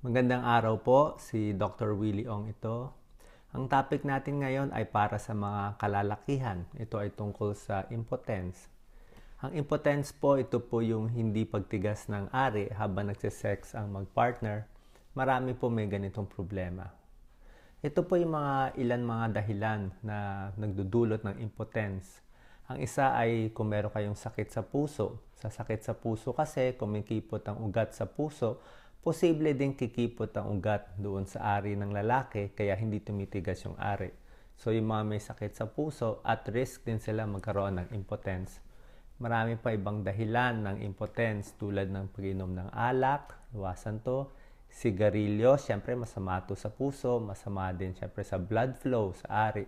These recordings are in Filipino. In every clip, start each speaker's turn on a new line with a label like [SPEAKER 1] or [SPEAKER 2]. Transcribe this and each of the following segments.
[SPEAKER 1] Magandang araw po, si Dr. Willie Ong ito. Ang topic natin ngayon ay para sa mga kalalakihan. Ito ay tungkol sa impotence. Ang impotence po, ito po yung hindi pagtigas ng ari habang nagsisex ang magpartner. Marami po may ganitong problema. Ito po yung mga ilan mga dahilan na nagdudulot ng impotence. Ang isa ay kung meron kayong sakit sa puso. Sa sakit sa puso kasi, kumikipot ang ugat sa puso, posible din kikipot ang ugat doon sa ari ng lalaki kaya hindi tumitigas yung ari. So yung mga may sakit sa puso, at risk din sila magkaroon ng impotence. Marami pa ibang dahilan ng impotence tulad ng pag-inom ng alak, iwasan to, sigarilyo, syempre masama to sa puso, masama din syempre sa blood flow, sa ari.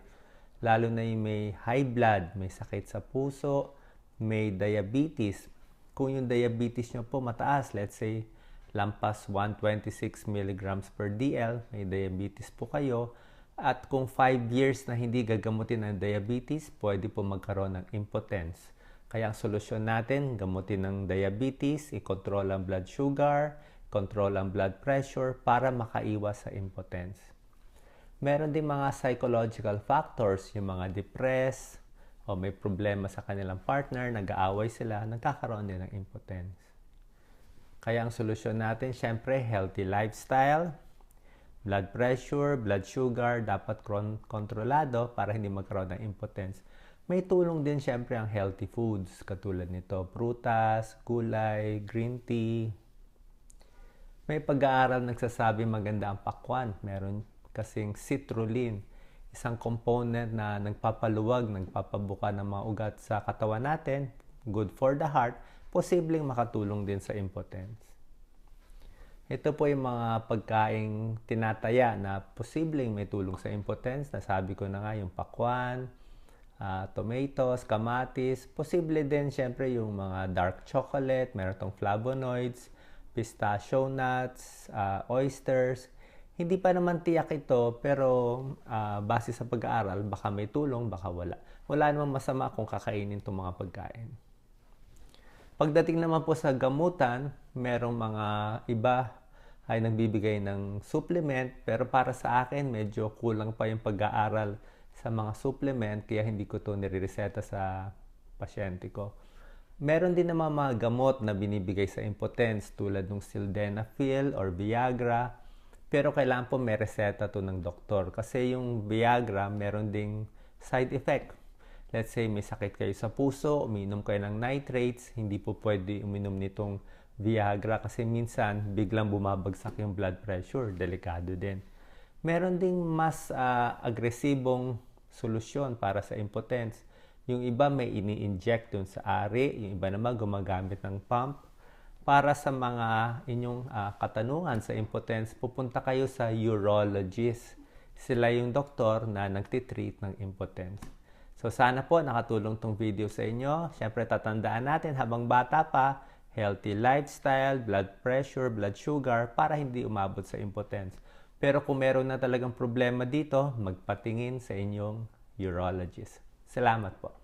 [SPEAKER 1] Lalo na yung may high blood, may sakit sa puso, may diabetes. Kung yung diabetes nyo po mataas, let's say lampas 126 mg per DL, may diabetes po kayo, at kung 5 years na hindi gagamutin ang diabetes, pwede po magkaroon ng impotence. Kaya ang solusyon natin, gamutin ng diabetes, i-control ang blood sugar, control ang blood pressure para makaiwas sa impotence. Meron din mga psychological factors, yung mga depressed, o may problema sa kanilang partner, nag-aaway sila, nagkakaroon din ng impotence. Kaya ang solusyon natin, syempre, healthy lifestyle, blood pressure, blood sugar, dapat kontrolado para hindi magkaroon ng impotence. May tulong din syempre ang healthy foods katulad nito, prutas, gulay, green tea. May pag-aaral nagsasabi maganda ang pakwan. Meron kasing citrulline, isang component na nagpapaluwag, nagpapabuka ng mga ugat sa katawan natin, good for the heart, posibleng makatulong din sa impotence. Ito po yung mga pagkaing tinataya na posibleng may tulong sa impotence. Nasabi ko na nga yung pakwan, uh, tomatoes, kamatis. Posible din syempre yung mga dark chocolate, meron tong flavonoids, pistachio nuts, uh, oysters. Hindi pa naman tiyak ito pero uh, base sa pag-aaral, baka may tulong, baka wala. Wala namang masama kung kakainin itong mga pagkain. Pagdating naman po sa gamutan, merong mga iba ay nagbibigay ng supplement pero para sa akin medyo kulang pa yung pag-aaral sa mga supplement kaya hindi ko to nirereseta sa pasyente ko. Meron din naman mga gamot na binibigay sa impotence tulad ng sildenafil or Viagra pero kailangan po may reseta to ng doktor kasi yung Viagra meron ding side effect let's say may sakit kayo sa puso, uminom kayo ng nitrates, hindi po pwede uminom nitong Viagra kasi minsan biglang bumabagsak yung blood pressure, delikado din. Meron ding mas uh, agresibong solusyon para sa impotence. Yung iba may ini-inject dun sa ari, yung iba naman gumagamit ng pump. Para sa mga inyong uh, katanungan sa impotence, pupunta kayo sa urologist. Sila yung doktor na nagtitreat ng impotence. So sana po nakatulong tong video sa inyo. Siyempre tatandaan natin habang bata pa, healthy lifestyle, blood pressure, blood sugar para hindi umabot sa impotence. Pero kung meron na talagang problema dito, magpatingin sa inyong urologist. Salamat po.